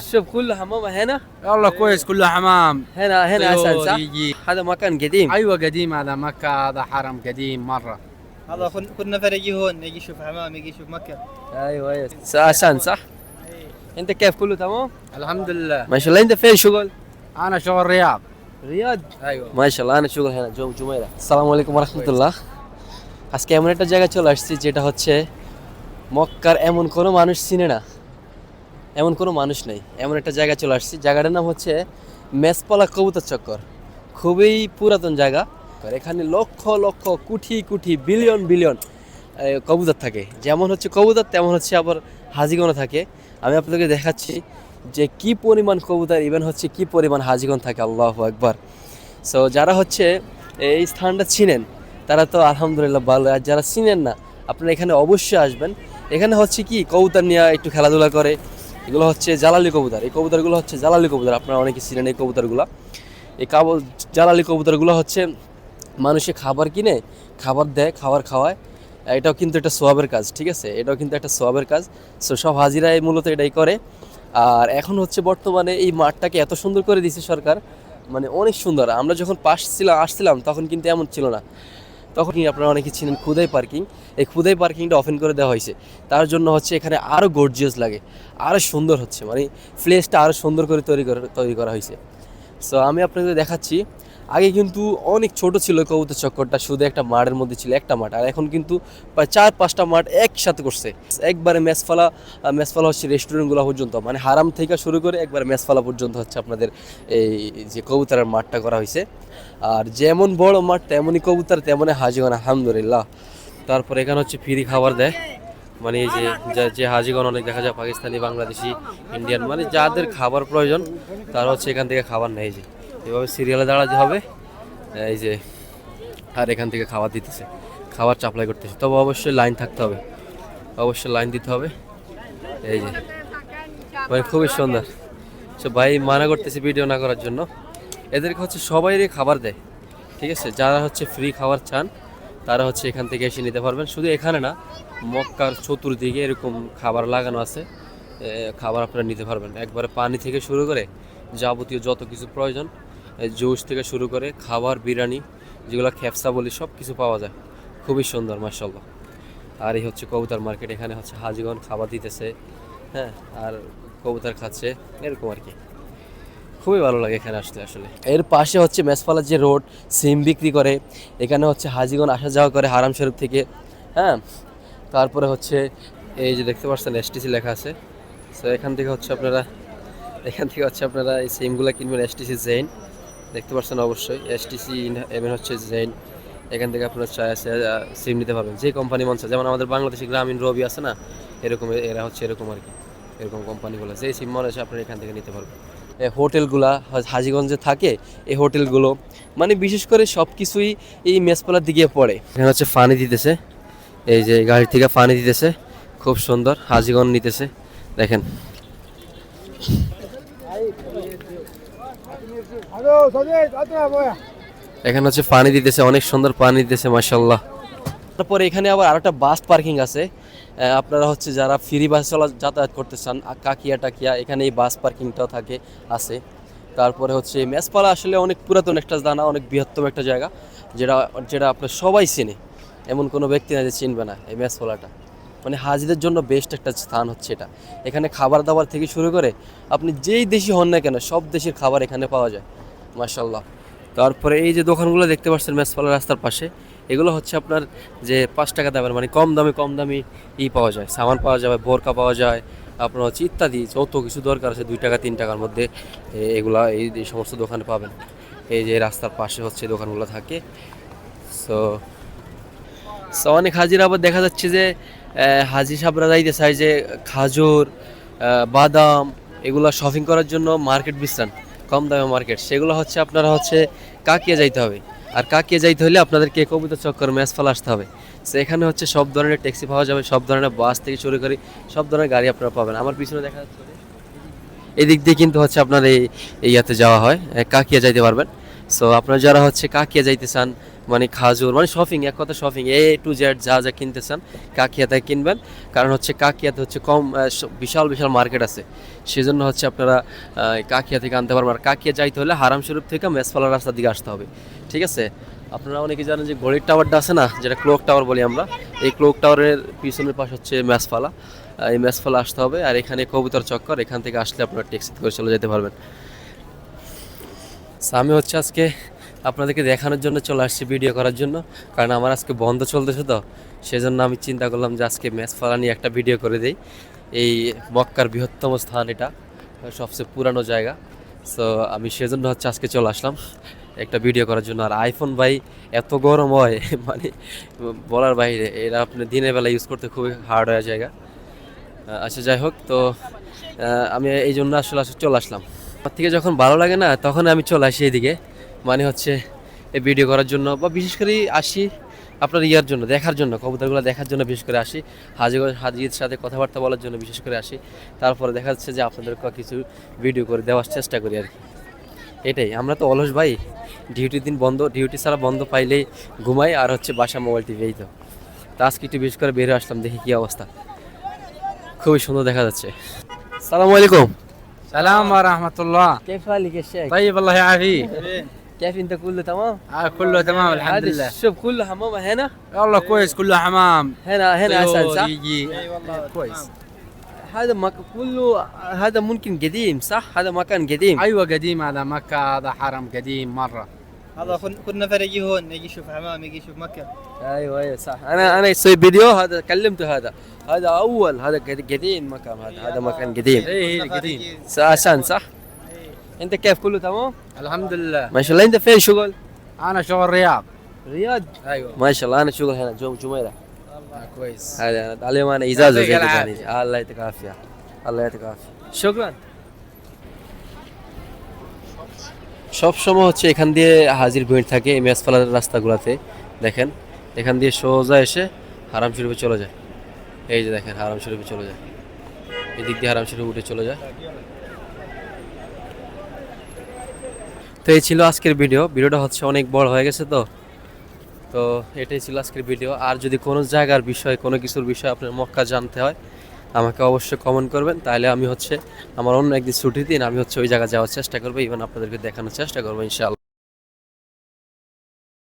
شوف كله حمام هنا والله كويس كله حمام هنا هنا طيور اسد صح؟ يجي. هذا مكان قديم ايوه قديم هذا مكه هذا حرم قديم مره هذا كل كل نفر يجي هون يجي يشوف حمام يجي يشوف مكة ايوه ايوه عشان صح؟ انت كيف كله تمام؟ الحمد لله ما شاء الله انت فين شغل؟ انا شغل رياض রিয়াদ ايوه ما شاء الله انا شغل هنا জু- জুমাইরা আসসালামু আলাইকুম রহমতুল্লাহ আজকে এমন একটা জায়গায় চলে আসছি যেটা হচ্ছে মক্কার এমন কোনো মানুষ চিনে না এমন কোনো মানুষ নেই। এমন একটা জায়গা চলে আসছি। জায়গাটার নাম হচ্ছে মেসপালা কবুতর চক্কর। খুবই পুরাতন জায়গা। এখানে লক্ষ লক্ষ কোটি কোটি বিলিয়ন বিলিয়ন কবুতর থাকে। যেমন হচ্ছে কবুতর, তেমন হচ্ছে আবার হাজিগণও থাকে। আমি আপনাদেরকে দেখাচ্ছি যে কি পরিমাণ কবুতর ইভেন হচ্ছে কি পরিমাণ হাজিগণ থাকে। আল্লাহ একবার সো যারা হচ্ছে এই স্থানটা চিনেন, তারা তো আলহামদুলিল্লাহ ভালো। আর যারা চিনেন না, আপনারা এখানে অবশ্যই আসবেন। এখানে হচ্ছে কি, কবুতর নিয়ে একটু খেলাধুলা করে এগুলো হচ্ছে জালালি কবুতর। এই কবুতরগুলো হচ্ছে জালালি কবুতর। আপনারা অনেকে চিনেন এই কবুতরগুলো। এই কাব, জালালি কবুতরগুলো হচ্ছে মানুষে খাবার কিনে, খাবার দেয়, খাবার খাওয়ায়। এটাও কিন্তু একটা সোয়াবের কাজ, ঠিক আছে? এটাও কিন্তু একটা সোয়াবের কাজ। সো সব হাজিরাই মূলত এটাই করে। আর এখন হচ্ছে বর্তমানে এই মাঠটাকে এত সুন্দর করে দিয়েছে সরকার মানে অনেক সুন্দর। আমরা যখন পাশ ছিলাম আসছিলাম, তখন কিন্তু এমন ছিল না। তখন আপনারা অনেকে ছিলেন খুদাই পার্কিং। এই খুদাই পার্কিংটা ওপেন করে দেওয়া হয়েছে। তার জন্য হচ্ছে এখানে আরও গর্জিয়াস লাগে। আরও সুন্দর হচ্ছে। মানে প্লেসটা আরও সুন্দর করে তৈরি করা তৈরি করা হয়েছে। সো আমি আপনাদের দেখাচ্ছি আগে কিন্তু অনেক ছোট ছিল কবুতর চক্করটা, শুধু একটা মাঠের মধ্যে ছিল, একটা মাঠ। আর এখন কিন্তু প্রায় চার, পাঁচটা মাঠ একসাথে করছে। একবারে মেসফালা মেসফালা হচ্ছে রেস্টুরেন্টগুলো পর্যন্ত। মানে হারাম থেকে শুরু করে একবারে মেসফালা পর্যন্ত হচ্ছে আপনাদের এই যে কবুতরের মাঠটা করা হয়েছে। আর যেমন বড় মাঠ, তেমনই কবুতর, তেমনই হাজিগণ আলহামদুলিল্লাহ। তারপর এখানে হচ্ছে ফ্রি খাবার দেয়। মানে এই যে যা- যে হাজিগণ অনেক দেখা যায়, পাকিস্তানি, বাংলাদেশি ইন্ডিয়ান মানে যাদের খাবার প্রয়োজন, তারা হচ্ছে এখান থেকে খাবার নেয় যে। এভাবে সিরিয়ালে দাঁড়াতে হবে। এই যে, আর এখান থেকে খাবার দিতেছে। খাবার চাপলাই করতেছে। তবে অবশ্যই লাইন থাকতে হবে। অবশ্যই লাইন দিতে হবে। এই যে মানে খুবই সুন্দর। সো ভাই মানা করতেছে ভিডিও না করার জন্য। এদেরকে হচ্ছে সবাইরই খাবার দেয়। ঠিক আছে? যারা হচ্ছে ফ্রি খাবার চান, তারা হচ্ছে এখান থেকে এসে নিতে পারবেন। শুধু এখানে না, মক্কার চতুর্দিকে এরকম খাবার লাগানো আছে। খাবার আপনারা নিতে পারবেন। একবারে পানি থেকে শুরু করে যাবতীয় যত কিছু প্রয়োজন জুস থেকে শুরু করে খাবার, বিরিয়ানি, যেগুলো খেপসা বলি সব কিছু পাওয়া যায়। খুবই সুন্দর মার্শাল্লাহ আর এই হচ্ছে কবুতর মার্কেট, এখানে হচ্ছে হাজিগণ খাবার দিতেছে হ্যাঁ আর কবুতর খাচ্ছে, এরকম আর কি। খুবই ভালো লাগে এখানে আসলে আসলে। এর পাশে হচ্ছে মেসফালার যে রোড, সিম বিক্রি করে, এখানে হচ্ছে হাজিগণ আসা যাওয়া করে হারাম শরীফ থেকে হ্যাঁ। তারপরে হচ্ছে এই যে দেখতে পাচ্ছেন এসটিসি লেখা আছে। সো এখান থেকে হচ্ছে আপনারা, এখান থেকে হচ্ছে আপনারা এই সিমগুলো কিনবেন এসটিসি জেইন দেখতে পাচ্ছেন অবশ্যই এসটিসি এমন হচ্ছে জেন এখান থেকে আপনার সিম নিতে পারবেন। যে কোম্পানি মন যেমন আমাদের বাংলাদেশি গ্রামীণ রবি আছে না, এরকম, এরা হচ্ছে এরকম আর কি, এরকম কোম্পানিগুলো যে সিম মনে আছে আপনারা এখান থেকে নিতে পারবেন। হোটেলগুলা হাজীগঞ্জে থাকে, এই হোটেলগুলো মানে বিশেষ করে সব কিছুই এই মেসপালার দিকে পড়ে। এখানে হচ্ছে পানি দিতেছে, এই যে গাড়ি থেকে পানি দিতেছে, খুব সুন্দর, হাজিগঞ্জ নিতেছে, দেখেন। এখানে হচ্ছে পানি দিতেছে, অনেক সুন্দর পানি দিতেছে মাসাল্লাহ তারপরে এখানে আবার আর একটা বাস পার্কিং আছে। আপনারা হচ্ছে যারা ফ্রি বাস চলা যাতায়াত করতে চান কাকিয়া টাকিয়া, এখানে এই বাস পার্কিংটাও থাকে, আছে। তারপরে হচ্ছে মেসপালা আসলে অনেক পুরাতন একটা জানা, অনেক বৃহত্তম একটা জায়গা, যেটা যেটা আপনার সবাই চেনে। এমন কোনো ব্যক্তি না যে চিনবে না এই মেসপালাটা। মানে হাজিদের জন্য বেস্ট একটা স্থান হচ্ছে এটা। এখানে খাবার দাবার থেকে শুরু করে আপনি যেই দেশি হন না কেন, সব দেশের খাবার এখানে পাওয়া যায়। মাসাল্লাহ তারপরে এই যে দোকানগুলো দেখতে পাচ্ছেন মেসপালা রাস্তার পাশে, এগুলো হচ্ছে আপনার যে পাঁচ টাকা দামের মানে কম দামে কম দামি ই পাওয়া যায়, সামান পাওয়া যাবে বোরকা পাওয়া যায়, আপনার হচ্ছে ইত্যাদি, যত কিছু দরকার আছে দুই টাকা, তিন টাকার মধ্যে এগুলা এই সমস্ত দোকানে পাবেন। এই যে রাস্তার পাশে হচ্ছে দোকানগুলো থাকে। সো সো অনেক হাজির, আবার দেখা যাচ্ছে যে হাজি সাহেবরা যাইতে চায় যে, খাজুর বাদাম, এগুলো শপিং করার জন্য মার্কেট বিশ্রান কম দামে মার্কেট সেগুলো হচ্ছে আপনারা হচ্ছে কাকিয়ে যাইতে হবে। আর কাকিয়ে যাইতে হলে আপনাদেরকে কবিতা চক্কর ম্যাচ ফেলা আসতে হবে। তো এখানে হচ্ছে সব ধরনের ট্যাক্সি পাওয়া যাবে, সব ধরনের বাস থেকে শুরু করে সব ধরনের গাড়ি আপনারা পাবেন। আমার পিছনে দেখা যাচ্ছে এদিক দিয়ে কিন্তু হচ্ছে আপনার এই ইয়াতে যাওয়া হয়। কাকিয়া যাইতে পারবেন। সো আপনারা যারা হচ্ছে কাকিয়া যাইতে চান মানে খাজুর মানে শপিং এক কথা শপিং এ টু জেড যা যা কিনতে চান কাকিয়াতে কিনবেন। কারণ হচ্ছে কাকিয়াতে হচ্ছে কম বিশাল বিশাল মার্কেট আছে। সেজন্য হচ্ছে আপনারা কাকিয়া থেকে আনতে পারবেন। আর কাকিয়া যাইতে হলে হারাম শরীফ থেকে মেসফালা রাস্তার দিকে আসতে হবে। ঠিক আছে? আপনারা অনেকে জানেন যে ঘড়ির টাওয়ারটা আছে না, যেটা ক্লোক টাওয়ার বলি আমরা, এই ক্লোক টাওয়ারের পিছনের পাশ হচ্ছে ম্যাসফালা এই ম্যাসফালা আসতে হবে, আর এখানে কবুতর চক্কর, এখান থেকে আসলে আপনারা ট্যাক্সিতে করে চলে যেতে পারবেন। আমি হচ্ছে আজকে আপনাদেরকে দেখানোর জন্য চলে আসছি ভিডিও করার জন্য। কারণ আমার আজকে বন্ধ চলতেছে তো, সেজন্য আমি চিন্তা করলাম যে আজকে ম্যাচ ফালা নিয়ে একটা ভিডিও করে দিই। এই মক্কার বৃহত্তম স্থান এটা, সবচেয়ে পুরানো জায়গা। সো আমি সেজন্য হচ্ছে আজকে চলে আসলাম একটা ভিডিও করার জন্য। আর আইফোন ভাই এত গরম হয় মানে বলার বাইরে এটা আপনি দিনের বেলা ইউজ করতে খুবই হার্ড হয়ে জায়গা। আচ্ছা যাই হোক, তো আমি এই জন্য আসলে আসলে চলে আসলাম। আমার থেকে যখন ভালো লাগে না তখন আমি চলে আসি এইদিকে। মানে হচ্ছে এই ভিডিও করার জন্য বা বিশেষ করে আসি আপনার ইয়ার জন্য দেখার জন্য কবুতরগুলো দেখার জন্য বিশেষ করে আসি হাজির হাজির সাথে কথাবার্তা বলার জন্য বিশেষ করে আসি। তারপরে দেখা যাচ্ছে যে আপনাদের কিছু ভিডিও করে দেওয়ার চেষ্টা করি আর কি। এটাই আমরা তো অলস ভাই ডিউটির দিন বন্ধ ডিউটি ছাড়া বন্ধ পাইলেই ঘুমাই আর হচ্ছে বাসা মোবাইল টিভি তো। তা আজকে একটু বিশেষ করে বেরো আসলাম দেখি কী অবস্থা। খুবই সুন্দর দেখা যাচ্ছে। সালাম আলাইকুম। সালাম রহমতুল্লাহ। কেফা তাই كيف انت كله تمام؟ آه كله تمام الحمد هذا لله. الشوف كله حمام هنا؟ والله كويس كله حمام. هنا هنا طيور صح؟ يجي. أي والله كويس. هذا مك... كله هذا ممكن قديم صح؟ هذا مكان قديم. أيوه قديم هذا مكة هذا حرم قديم مرة. هذا كل- كل نفر يجي هون يجي يشوف حمام يجي يشوف مكة. أيوه أيوه صح. أنا أنا أسوي فيديو هذا كلمته هذا. هذا أول هذا قد- قديم مكان هذا. هذا مكان قديم. كل إيه، قديم. عشان صح؟ انت كيف كله تمام؟ الحمد لله ما شاء الله انت فين شغل؟ انا شغل رياض رياض ايوه ما شاء الله انا شغل هنا جو جميله آه كويس هذا أنا- اليوم انا اجازه يعطيك زي العافية. كذا. الله يعطيك العافيه الله يعطيك العافيه شكرا সব সময় হচ্ছে এখান দিয়ে হাজির ভিড় থাকে এই মেসফালার রাস্তাগুলোতে দেখেন এখান দিয়ে সোজা এসে হারাম শরীফে চলে যায় এই যে দেখেন হারাম শরীফে চলে যায় এদিক দিয়ে হারাম শরীফে উঠে চলে যায় তো এই ছিল আজকের ভিডিও। ভিডিওটা হচ্ছে অনেক বড় হয়ে গেছে তো। তো এটাই ছিল আজকের ভিডিও। আর যদি কোনো জায়গার বিষয়ে, কোনো কিছুর বিষয়ে আপনার মক্কা জানতে হয়, আমাকে অবশ্যই কমেন্ট করবেন। তাহলে আমি হচ্ছে আমার অন্য একদিন ছুটির দিন আমি হচ্ছে ওই জায়গায় যাওয়ার চেষ্টা করব। ইভেন আপনাদেরকে দেখানোর চেষ্টা করব, ইনশাআল্লাহ।